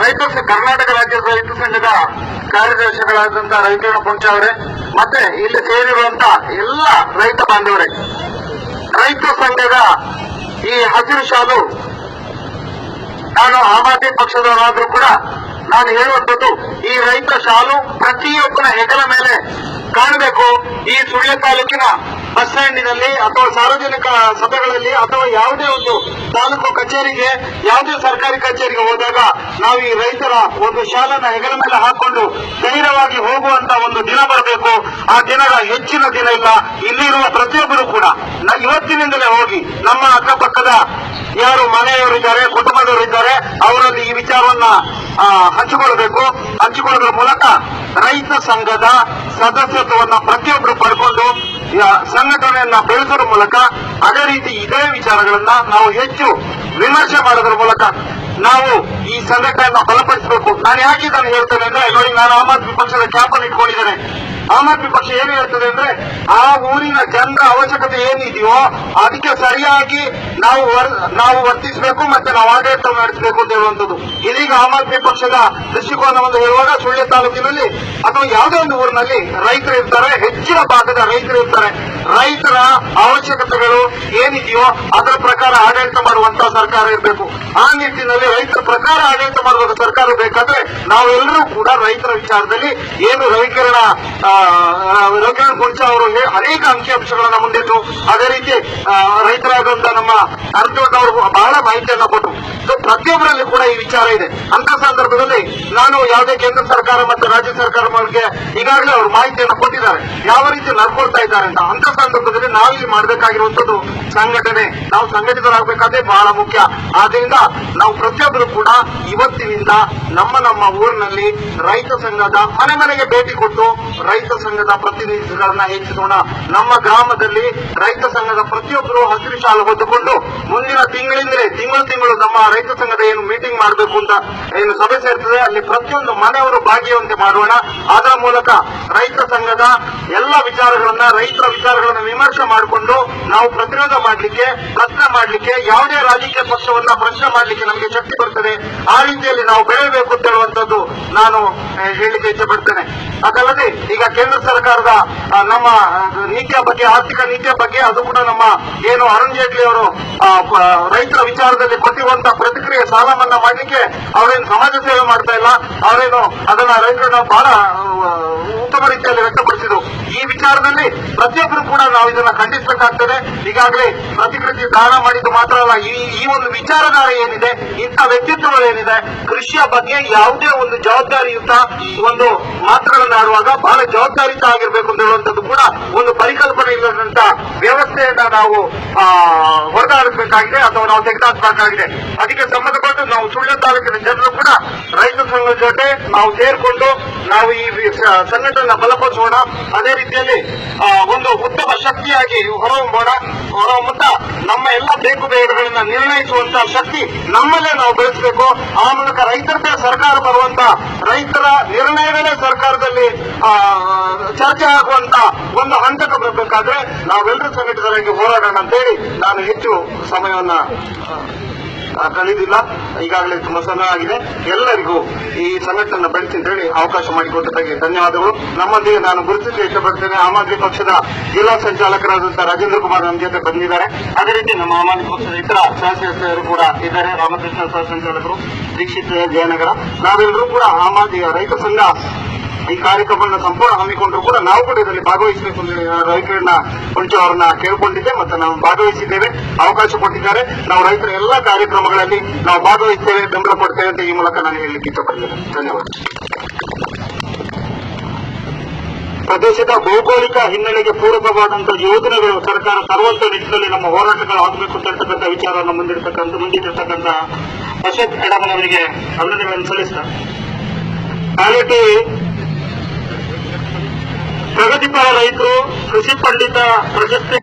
ರೈತ ಕರ್ನಾಟಕ ರಾಜ್ಯ ರೈತ ಸಂಘದ ಕಾರ್ಯದರ್ಶಿಗಳಾದಂತಹ ರೈತಣ್ಣ ಪಂಚ ಅವರೇ, ಮತ್ತೆ ಇಲ್ಲಿ ಸೇರಿರುವಂತ ಎಲ್ಲ ರೈತ ಬಾಂಧವರೇ. ರೈತ ಸಂಘದ ಈ ಹಸಿರು ಶಾಲು, ನಾನು ಆಮ್ ಆದ್ಮಿ ಪಕ್ಷದವರಾದ್ರೂ ಕೂಡ ನಾನು ಹೇಳುವಂಥದ್ದು, ಈ ರೈತ ಶಾಲು ಪ್ರತಿಯೊಬ್ಬನ ಹೆಗಲ ಮೇಲೆ ಕಾಣಬೇಕು. ಈ ಸುಳ್ಯ ತಾಲೂಕಿನ ಬಸ್ ಸ್ಟ್ಯಾಂಡಿನಲ್ಲಿ ಅಥವಾ ಸಾರ್ವಜನಿಕ ಸಭೆಗಳಲ್ಲಿ ಅಥವಾ ಯಾವುದೇ ಒಂದು ತಾಲೂಕು ಕಚೇರಿಗೆ, ಯಾವುದೇ ಸರ್ಕಾರಿ ಕಚೇರಿಗೆ ಹೋದಾಗ ನಾವು ಈ ರೈತರ ಒಂದು ಶಾಲನ್ನ ಹೆಗಲ ಮೇಲೆ ಹಾಕೊಂಡು ಧೈರ್ಯವಾಗಿ ಹೋಗುವಂತ ಒಂದು ದಿನ ಬರಬೇಕು. ಆ ದಿನದ ಹೆಚ್ಚಿನ ದಿನ ಇಲ್ಲ. ಇಲ್ಲಿರುವ ಪ್ರತಿಯೊಬ್ಬರು ಕೂಡ ಇವತ್ತಿನಿಂದಲೇ ಹೋಗಿ ನಮ್ಮ ಅಕ್ಕಪಕ್ಕದ ಯಾರು ಮನೆಯವರಿದ್ದಾರೆ, ಕುಟುಂಬದವರಿದ್ದಾರೆ ಅವರಲ್ಲಿ ಈ ವಿಚಾರವನ್ನ ಹಂಚಿಕೊಳ್ಳಬೇಕು. ಹಂಚಿಕೊಳ್ಳೋದ್ರ ಮೂಲಕ ರೈತ ಸಂಘದ ಸದಸ್ಯತ್ವವನ್ನ ಪ್ರತಿಯೊಬ್ಬರು ಪಡ್ಕೊಂಡು ಸಂಘಟನೆಯನ್ನ ಬೆಳೆಸೋದ್ರ ಮೂಲಕ ಅದೇ ರೀತಿ ಇದೇ ವಿಚಾರಗಳನ್ನ ನಾವು ಹೆಚ್ಚು ವಿಮರ್ಶೆ ಮಾಡೋದ್ರ ಮೂಲಕ ನಾವು ಈ ಸಂಘಟನೆಯನ್ನ ಬಲಪಡಿಸಬೇಕು. ನಾನು ಯಾಕೆ ನಾನು ಹೇಳ್ತೇನೆ ಅಂದ್ರೆ, ನೋಡಿ, ನಾನು ಆಮ್ ಆದ್ಮಿ ಪಕ್ಷದ ಕ್ಯಾಪ್ ಅನ್ನು ಇಟ್ಕೊಂಡಿದ್ದೇನೆ. ಆಮ್ ಆದ್ಮಿ ಪಕ್ಷ ಏನು ಹೇಳ್ತದೆ ಅಂದ್ರೆ, ಆ ಊರಿನ ಜನರ ಅವಶ್ಯಕತೆ ಏನಿದೆಯೋ, ಅದಕ್ಕೆ ಸರಿಯಾಗಿ ನಾವು ನಾವು ವರ್ತಿಸಬೇಕು ಮತ್ತೆ ನಾವು ಆಡಳಿತ ನಡೆಸಬೇಕು ಅಂತ ಹೇಳುವಂಥದ್ದು. ಇದೀಗ ಆಮ್ ಆದ್ಮಿ ಪಕ್ಷದ ದೃಷ್ಟಿಕೋನವನ್ನು ಹೇಳುವಾಗ ಸುಳ್ಯ ತಾಲೂಕಿನಲ್ಲಿ ಅಥವಾ ಯಾವುದೇ ಒಂದು ಊರಿನಲ್ಲಿ ರೈತರು ಇರ್ತಾರೆ, ಹೆಚ್ಚಿನ ಭಾಗದ ರೈತರು ಇರ್ತಾರೆ. ರೈತರ ಅವಶ್ಯಕತೆಗಳು ಏನಿದೆಯೋ ಅದರ ಪ್ರಕಾರ ಆಡಳಿತ ಮಾಡುವಂತಹ ಸರ್ಕಾರ ಇರಬೇಕು. ಆ ನಿಟ್ಟಿನಲ್ಲಿ ರೈತರ ಪ್ರಕಾರ ಆಡಳಿತ ಮಾಡುವಂತ ಸರ್ಕಾರ ಬೇಕಾದ್ರೆ ನಾವೆಲ್ಲರೂ ಕೂಡ ರೈತರ ವಿಚಾರದಲ್ಲಿ ಏನು ರವಿಕಿರಣ ರವಿಕಿರಣ್ ಕುಂಚ ಅವರು ಅನೇಕ ಅಂಕಿಅಂಶಗಳನ್ನ ಮುಂದಿಟ್ಟು ಅದೇ ರೀತಿ ರೈತರಾದಂತಹ ರೈತರಾದಂತ ನಮ್ಮ ಅರ್ಜುನ್ ಅವರು ಬಹಳ ಮಾಹಿತಿಯನ್ನ ಕೊಟ್ಟರು ಸೊ ಪ್ರತಿಯೊಬ್ಬರಲ್ಲಿ ಕೂಡ ಈ ವಿಚಾರ ಇದೆ. ಅಂತ ಸಂದರ್ಭದಲ್ಲಿ ನಾನು ಯಾವುದೇ ಕೇಂದ್ರ ಸರ್ಕಾರ ಮತ್ತು ರಾಜ್ಯ ಸರ್ಕಾರ ಈಗಾಗಲೇ ಅವರು ಮಾಹಿತಿಯನ್ನು ಕೊಟ್ಟಿದ್ದಾರೆ. ಯಾವ ರೀತಿ ನಡ್ಕೊಳ್ತಾ ಇದ್ದಾರೆ ಅಂತ. ಅಂತ ಸಂದರ್ಭದಲ್ಲಿ ಇಲ್ಲಿ ಮಾಡಬೇಕಾಗಿರುವಂತದ್ದು ಸಂಘಟನೆ. ನಾವು ಸಂಘಟಿತರಾಗಬೇಕಾದ್ರೆ ಬಹಳ ಮುಖ್ಯ. ಆದ್ರಿಂದ ನಾವು ಪ್ರತಿಯೊಬ್ಬರು ಕೂಡ ಇವತ್ತಿನಿಂದ ನಮ್ಮ ನಮ್ಮ ಊರಿನಲ್ಲಿ ರೈತ ಸಂಘದ ಮನೆ ಮನೆಗೆ ಭೇಟಿ ಕೊಟ್ಟು ರೈತ ಸಂಘದ ಪ್ರತಿನಿಧಿಗಳನ್ನ ಹೆಚ್ಚಿಸೋಣ. ನಮ್ಮ ಗ್ರಾಮದಲ್ಲಿ ರೈತ ಸಂಘದ ಪ್ರತಿಯೊಬ್ಬರು ಹಸಿರು ಶಾಲೆ ಹೊತ್ತುಕೊಂಡು ಮುಂದಿನ ತಿಂಗಳಿಂದಲೇ, ತಿಂಗಳು ತಿಂಗಳು ನಮ್ಮ ರೈತ ಸಂಘದ ಏನು ಮೀಟಿಂಗ್ ಮಾಡಬೇಕು ಅಂತ ಏನು ಸಭೆ ಸೇರ್ತದೆ, ಅಲ್ಲಿ ಪ್ರತಿಯೊಂದು ಮನೆಯವರು ಭಾಗಿಯುವಂತೆ ಮಾಡೋಣ. ಅದರ ಮೂಲಕ ರೈತ ಸಂಘದ ಎಲ್ಲ ವಿಚಾರಗಳನ್ನ, ರೈತರ ವಿಚಾರಗಳನ್ನ ವಿಮರ್ಶೆ ಮಾಡಿಕೊಂಡು ನಾವು ಪ್ರತಿರೋಧ ಮಾಡಲಿಕ್ಕೆ, ಪ್ರಶ್ನೆ ಮಾಡಲಿಕ್ಕೆ, ಯಾವುದೇ ರಾಜಕೀಯ ಪಕ್ಷವನ್ನ ಪ್ರಶ್ನೆ ಮಾಡಲಿಕ್ಕೆ ನಮಗೆ ಶಕ್ತಿ ಬರ್ತದೆ. ಆ ರೀತಿಯಲ್ಲಿ ನಾವು ಬೆಳೆಯಬೇಕು ಅಂತ ಹೇಳುವಂತದ್ದು ನಾನು ಹೇಳಿಕೆ ಇಚ್ಛೆ ಪಡ್ತೇನೆ ಅದಲ್ಲದೆ ಈಗ ಕೇಂದ್ರ ಸರ್ಕಾರದ ನಮ್ಮ ನೀತಿಯ ಬಗ್ಗೆ, ಆರ್ಥಿಕ ನೀತಿಯ ಬಗ್ಗೆ ಅದು ಕೂಡ ನಮ್ಮ ಏನು ಅರುಣ್ ಜೇಟ್ಲಿ ಅವರು ರೈತರ ವಿಚಾರದಲ್ಲಿ ಕೊಟ್ಟಿರುವಂತಹ ಪ್ರತಿಕ್ರಿಯೆ ಸಾಲ ಮನ್ನಾ ಮಾಡಲಿಕ್ಕೆ ಅವರೇನು ಸಮಾಜ ಸೇವೆ ಮಾಡ್ತಾ ಇಲ್ಲ ಅವರೇನು ಅದನ್ನ ರೈತರನ್ನ ಬಹಳ ಉತ್ತಮ ರೀತಿಯಲ್ಲಿ ವ್ಯಕ್ತಪಡಿಸಿದ್ರು. ಈ ವಿಚಾರದಲ್ಲಿ ಪ್ರತಿಯೊಬ್ಬರು ಕೂಡ ನಾವು ಇದನ್ನ ಖಂಡಿಸಬೇಕಾಗ್ತದೆ. ಈಗಾಗಲೇ ಪ್ರತಿಕೃತಿ ದಾನ ಮಾಡಿದ್ದು ಮಾತ್ರ ಅಲ್ಲ ಈ ಒಂದು ವಿಚಾರಧಾರೆ ಏನಿದೆ ಇಂಥ ವ್ಯಕ್ತಿತ್ವಗಳು ಏನಿದೆ ಕೃಷಿಯ ಬಗ್ಗೆ ಯಾವುದೇ ಒಂದು ಜವಾಬ್ದಾರಿಯುತ ಒಂದು ಮಾತುಗಳನ್ನು ಆಡುವಾಗ ಬಹಳ ಜವಾಬ್ದಾರಿಯುತ ಆಗಿರ್ಬೇಕು ಅಂತ ಹೇಳುವಂಥದ್ದು ಕೂಡ ಒಂದು ಪರಿಕಲ್ಪನೆ ಇಲ್ಲದಂತ ವ್ಯವಸ್ಥೆಯನ್ನ ನಾವು ಆ, ಹೊರಗಾಡಬೇಕಾಗಿದೆ ಅಥವಾ ನಾವು ಅದಕ್ಕೆ ಸಂಬಂಧಪಟ್ಟು ನಾವು ಸುಳ್ಯ ತಾಲೂಕಿನ ಜನರು ಕೂಡ ರೈತ ಸಂಘದ ಜೊತೆ ನಾವು ಸೇರಿಕೊಂಡು ನಾವು ಈ ಸಂಘಟನೆ ಬಲಪಡಿಸೋಣ. ಅದೇ ರೀತಿಯಲ್ಲಿ ಒಂದು ಉತ್ತಮ ಶಕ್ತಿಯಾಗಿ ಹೊರಹೊಮ್ಮೋಣ. ಹೊರಹೊಮ್ಮುತ್ತಾ ನಮ್ಮ ಎಲ್ಲ ಬೇಕು ಬೇಡಗಳನ್ನ ನಿರ್ಣಯಿಸುವಂತ ಶಕ್ತಿ ನಮ್ಮಲ್ಲೇ ನಾವು ಬೆಳೆಸಬೇಕು. ಆ ಮೂಲಕ ರೈತರದೇ ಸರ್ಕಾರ ಬರುವಂತ ರೈತರ ನಿರ್ಣಯವೇ ಸರ್ಕಾರದಲ್ಲಿ ಚರ್ಚೆ ಆಗುವಂತ ಒಂದು ಹಂತಕ್ಕೆ ಬರಬೇಕಾದ್ರೆ ನಾವೆಲ್ಲರೂ ಸಂಘಟಿತರಾಗಿ ಹೋರಾಡೋಣ ಅಂತೇಳಿ ನಾನು ಹೆಚ್ಚು ಸಮಯವನ್ನ ಕಳೆಯುವುದಿಲ್ಲ ಈಗಾಗಲೇ ತುಂಬಾ ಸಮಯ ಆಗಿದೆ ಎಲ್ಲರಿಗೂ ಈ ಸಂಘಟನೆ ಬೆಳೆಸಿ ಅಂತೇಳಿ ಅವಕಾಶ ಮಾಡಿಕೊಟ್ಟದಕ್ಕೆ ಧನ್ಯವಾದಗಳು. ನಮ್ಮೊಂದಿಗೆ ನಾನು ಗುರುತಿಸಲು ಇಷ್ಟಪಡ್ತೇನೆ. ಆಮ್ ಆದ್ಮಿ ಪಕ್ಷದ ಜಿಲ್ಲಾ ಸಂಚಾಲಕರಾದಂತಹ ರಾಜೇಂದ್ರ ಕುಮಾರ್ ನಮ್ಮ ಜೊತೆ ಬಂದಿದ್ದಾರೆ. ಅದೇ ರೀತಿ ನಮ್ಮ ಆಮ್ ಆದ್ಮಿ ಪಕ್ಷದ ಇತರ ಸದಸ್ಯರು ಕೂಡ ಇದ್ದಾರೆ. ರಾಮಕೃಷ್ಣ ಸಹ ಸಂಚಾಲಕರು. ದೀಕ್ಷಿತ್ ಜಯನಗರ. ನಾವೆಲ್ಲರೂ ಕೂಡ ಆಮ್ ಆದ್ಮಿ ರೈತ ಸಂಘ ಈ ಕಾರ್ಯಕ್ರಮವನ್ನು ಸಂಪೂರ್ಣ ಹಮ್ಮಿಕೊಂಡ್ರು ಕೂಡ ನಾವು ಕೂಡ ಇದರಲ್ಲಿ ಭಾಗವಹಿಸಬೇಕು ರೈತರನ್ನ, ಕುಂಚು ಅವರನ್ನ ಕೇಳ್ಕೊಂಡಿದ್ದೆ ಮತ್ತೆ ನಾವು ಭಾಗವಹಿಸಿದ್ದೇವೆ, ಅವಕಾಶ ಕೊಟ್ಟಿದ್ದಾರೆ. ನಾವು ರೈತರ ಎಲ್ಲಾ ಕಾರ್ಯಕ್ರಮಗಳಲ್ಲಿ ನಾವು ಭಾಗವಹಿಸ್ತೇವೆ, ಬೆಂಬಲ ಕೊಡ್ತೇವೆ ಅಂತ ಈ ಮೂಲಕ ನಾನು ಹೇಳಲಿಕ್ಕೆ ಇಷ್ಟಪಡ್ತೇನೆ. ಧನ್ಯವಾದ. ಪ್ರದೇಶದ ಭೌಗೋಳಿಕ ಹಿನ್ನೆಲೆಗೆ ಪೂರಕವಾದಂತಹ ಯೋಜನೆಗಳು ಸರ್ಕಾರ ಸರ್ವಂತ ನಿಟ್ಟಿನಲ್ಲಿ ನಮ್ಮ ಹೋರಾಟಗಳು ಆಗಬೇಕು ಅಂತ ವಿಚಾರವನ್ನು ಮುಂದಿರ್ತಕ್ಕಂಥ ಮುಂದಿಟ್ಟಿರ್ತಕ್ಕಂಥ ಅಶೋಕ್ ಎಡಮನವರಿಗೆ ಅಭಿನಂದನೆಗಳನ್ನು ಸಲ್ಲಿಸ್ತಾರೆ ಕ್ವಾಲಿಟಿ ಪ್ರಗತಿಪರ ರೈತರು ಕೃಷಿ ಪಂಡಿತ ಪ್ರಶಸ್ತಿ